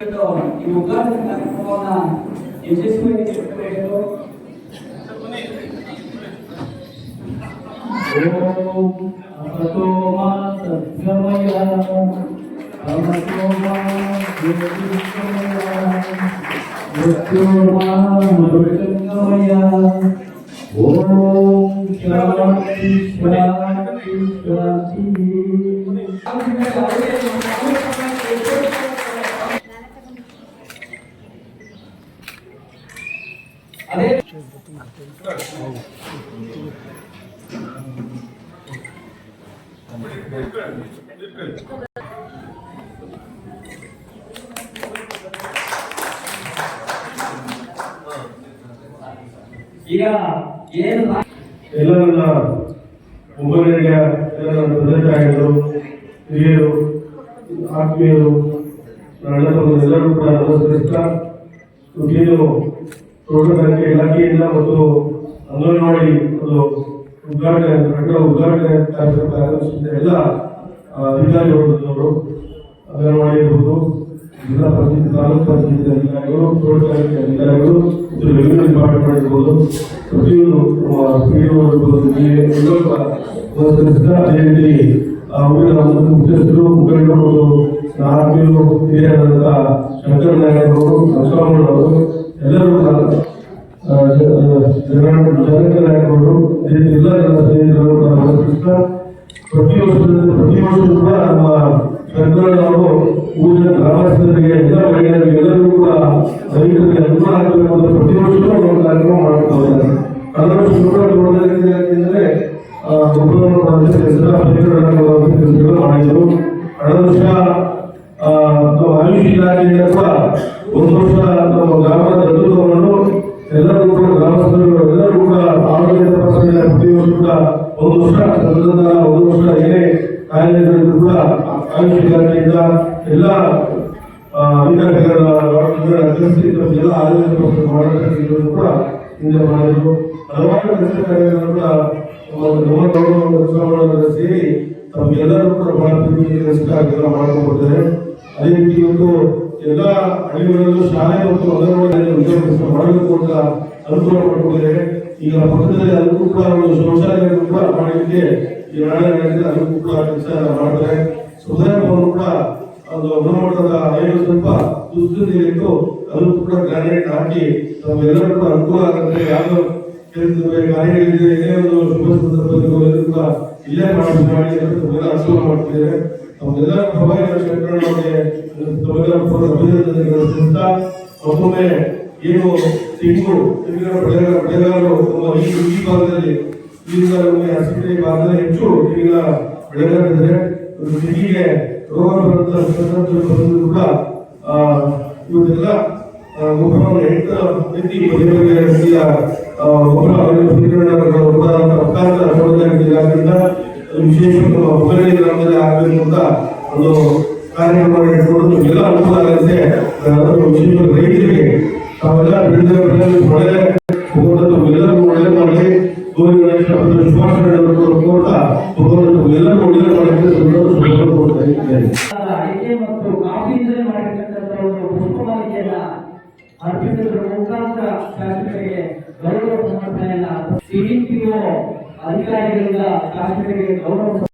योगा करताना यशस्वी प्रतोमा सभ्यमया प्रतोमा मृत्योमा मृतङ्गमया ॐ शान्ति शान्ति शान्ति ಈಗ ಏನು ಎಲ್ಲ ನನ್ನ ಮುಖಂಡರಿಗೆ ಎಲ್ಲ ನನ್ನ ತಂದೆ ತಾಯಿಗಳು, ಹಿರಿಯರು, ಆತ್ಮೀಯರು ನನ್ನ ಎಲ್ಲರೂ ಕೂಡ ನಮಸ್ಕರಿಸ್ತಾ ತೋಟಗಾರಿಕೆ ಇಲಾಖೆಯಿಂದ ಮತ್ತು ಅಂಗನವಾಡಿ ಒಂದು ಉದ್ಘಾಟನೆ ಕಟ್ಟಡ ಉದ್ಘಾಟನೆ ಎಲ್ಲ ಅಧಿಕಾರಿಗಳು ಅಂಗನವಾಡಿ ಇರ್ಬೋದು, ಜಿಲ್ಲಾ ಪಂಚಾಯತ್ ತಾಲೂಕು ಪಂಚಾಯತ್ ಅಧಿಕಾರಿಗಳು ತೋಟಗಾರಿಕೆ ಅಧಿಕಾರಿಗಳು, ಮತ್ತು ರೆವಿನ್ಯೂ ಡಿಪಾರ್ಟ್ಮೆಂಟ್ ಇರ್ಬೋದು, ಪ್ರತಿಯೊಂದು ಇರ್ಬೋದು ಅದೇ ರೀತಿ ಮುಖ್ಯಸ್ಥರು, ಮುಖಂಡರು ಆತ್ಮೀಯರು ಹಿರಿಯರಾದಂಥ ಶಂಕರ ಅವರು ಬಸವಣ್ಣನವರು ಅವರು ಆ, ಜನಕ್ಕೆ ಜನ- ಜನಕ ನಾಯಕರು ಎಲ್ಲ ಸ್ನೇಹಿತರು ಪ್ರತಿ ವರ್ಷದ ಪ್ರತಿ ವರ್ಷ ಕೂಡ ನಮ್ಮ ಸರ್ಕಾರದವರು ಊರಿನ ಗ್ರಾಮಸ್ಥರಿಗೆ ಎಲ್ಲ ಮಹಿಳೆಯರಿಗೆ ಎಲ್ಲರೂ ಕೂಡ ರೈತರಿಗೆ ಅನುಕೂಲ ಆಗಬೇಕು ಪ್ರತಿ ವರ್ಷವೂ ಒಂದು ಕಾರ್ಯಕ್ರಮ ಇದ್ದಾರೆ. ಕಳೆದ ವರ್ಷ ಯಾಕೆಂದ್ರೆ ಒಬ್ಬರನ್ನು ಕೊಡೋದಕ್ಕೆ ಎಲ್ಲ ಕೆಲಸಗಳು ಮಾಡಿದ್ರು. ಕಳೆದ ವರ್ಷ ಆಯುಷ್ ಇಲಾಖೆಯಿಂದ ಕೂಡ ಒಂದು ವರ್ಷ ನಮ್ಮ ಗ್ರಾಮದ ದತ್ತುತ್ವವನ್ನು ಎಲ್ಲರೂ ಕೂಡ ಗ್ರಾಮಸ್ಥರು ಎಲ್ಲರೂ ಕೂಡ ಆರೋಗ್ಯ ಪ್ರತಿಯೊಂದು ಕೂಡ ಒಂದು ವರ್ಷ ತಂತ್ರಜ್ಞಾನ ಒಂದು ವರ್ಷ ಏನೇ ಕಾಯಿಲೆಗಳಿದ್ರು ಕೂಡ ಆಯುಷ್ ಇಲಾಖೆಯಿಂದ ಎಲ್ಲ ಅಧಿಕಾರಿಗಳ ಎಲ್ಲ ಆರೋಗ್ಯ ಕೂಡ ಹಿಂದೆ ಮಾಡಿದ್ರು. ಹಲವಾರು ಕೆಲಸ ಕಾರ್ಯಗಳನ್ನು ಕೂಡ ಸೇರಿ ತಮಗೆಲ್ಲರೂ ಕೂಡ ಬಹಳ ಪ್ರೀತಿ ಕೆಲಸ ಕಾರ್ಯಗಳನ್ನು ಮಾಡ್ಕೊಂಡು ಒಂದು ಅದೇ ರೀತಿ ಇವತ್ತು ಎಲ್ಲ ಹಳ್ಳಿಗಳಲ್ಲೂ ಶಾಲೆ ಮತ್ತು ಅಂಗನವಾಡಿಯಲ್ಲಿ ವಿದ್ಯಾಭ್ಯಾಸ ಮಾಡಲು ಕೂಡ ಅನುಕೂಲ ಮಾಡಿಕೊಂಡಿದ್ದಾರೆ ಈಗ ಪಕ್ಕದಲ್ಲಿ ಅದಕ್ಕೂ ಕೂಡ ಒಂದು ಶೌಚಾಲಯವನ್ನು ಕೂಡ ಮಾಡಲಿಕ್ಕೆ ಈ ನಾಳೆಗಳಲ್ಲಿ ಅನುಕೂಲ ಕೂಡ ಕೆಲಸ ಮಾಡ್ತಾರೆ. ಸುಧಾರಣೆಯನ್ನು ಕೂಡ ಒಂದು ಗುಣಮಟ್ಟದ ಐದು ಸ್ವಲ್ಪ ದುಡ್ಡು ಇಟ್ಟು ಅದಕ್ಕೂ ಕೂಡ ಗ್ರಾನೈಟ್ ಹಾಕಿ ನಮ್ಗೆಲ್ಲರೂ ಕೂಡ ಅನುಕೂಲ ಆಗುತ್ತೆ ಯಾವ್ದು ಕೆಲಸದ ಕಾರ್ಯಗಳಿದೆ ಏನೇ ಒಂದು ಶುಭ ಸಂದರ್ಭದಲ್ಲಿ ಕೂಡ ಇಲ್ಲೇ ಮಾಡಿ ಮಾಡಿ ತಮ್ಮೆಲ್ಲ ಅನುಕೂಲ ಮಾಡ್ತಿದ್ದಾರೆ. ನಮ್ಗೆಲ್ಲ ಪ್ರಭಾವಿ ಶಂಕರಣ್ಣವರಿಗೆ ತಮ್ಮೆಲ್ಲ ಅಭಿನಂದನೆಗಳು. ಸಲ್ಲಿಸ್ತಾ ಮತ್ತೊಮ್ಮೆ ಏನು ತೆಂಗು ತೆಂಗಿನ ಬೆಳೆಗಾರ ಬೆಳೆಗಾರರು ನಮ್ಮ ಈ ಈ ಭಾಗದಲ್ಲಿ ಈಗ ನಮಗೆ ಭಾಗದಲ್ಲಿ ಹೆಚ್ಚು ಈಗ ಬೆಳೆಗಾರರಿದ್ದಾರೆ. ಒಂದು ತೆಂಗಿಗೆ ರೋಗ ಬರುವಂತ ಸಂದರ್ಭದಲ್ಲಿ ಕೂಡ ಆ, ಗೊಬ್ಬರವನ್ನು ಎಂಟು ರೀತಿ ಇಲಾಖೆಯಿಂದ ವಿಶೇಷ ಹುಬ್ಬಳ್ಳಿ ಗ್ರಾಮದಲ್ಲಿ ಆಗಬೇಕು ಅಂತ ಒಂದು ಕಾರ್ಯಕ್ರಮ ಎಲ್ಲ ಅನುಕೂಲ ಅದನ್ನು ವಿಶೇಷ ರೈತರಿಗೆ ತಾವೆಲ್ಲ ಬೆಳೆದ ಬೆಳೆ ಮಳೆ ಹೋಗೋದು ಎಲ್ಲರೂ ಒಳ್ಳೆ ಮಾಡಿ ಗೌರಿ ಗಣೇಶ ಮತ್ತು ಶುಭಾಶಯಗಳನ್ನು ಕೊಡ್ತಾ ಎಲ್ಲರೂ ಒಳ್ಳೆ ಮತ್ತು ಕಾಫಿ ಅರ್ಪಿಸಿದ್ರ ಮುಖಾಂತರ ಶಾಸಕರಿಗೆ ಗೌರವ ಸಮರ್ಪಣೆಯನ್ನ ಸಿಡಿಪಿಒ ಅಧಿಕಾರಿಗಳಿಂದ ಶಾಸಕರಿಗೆ ಗೌರವ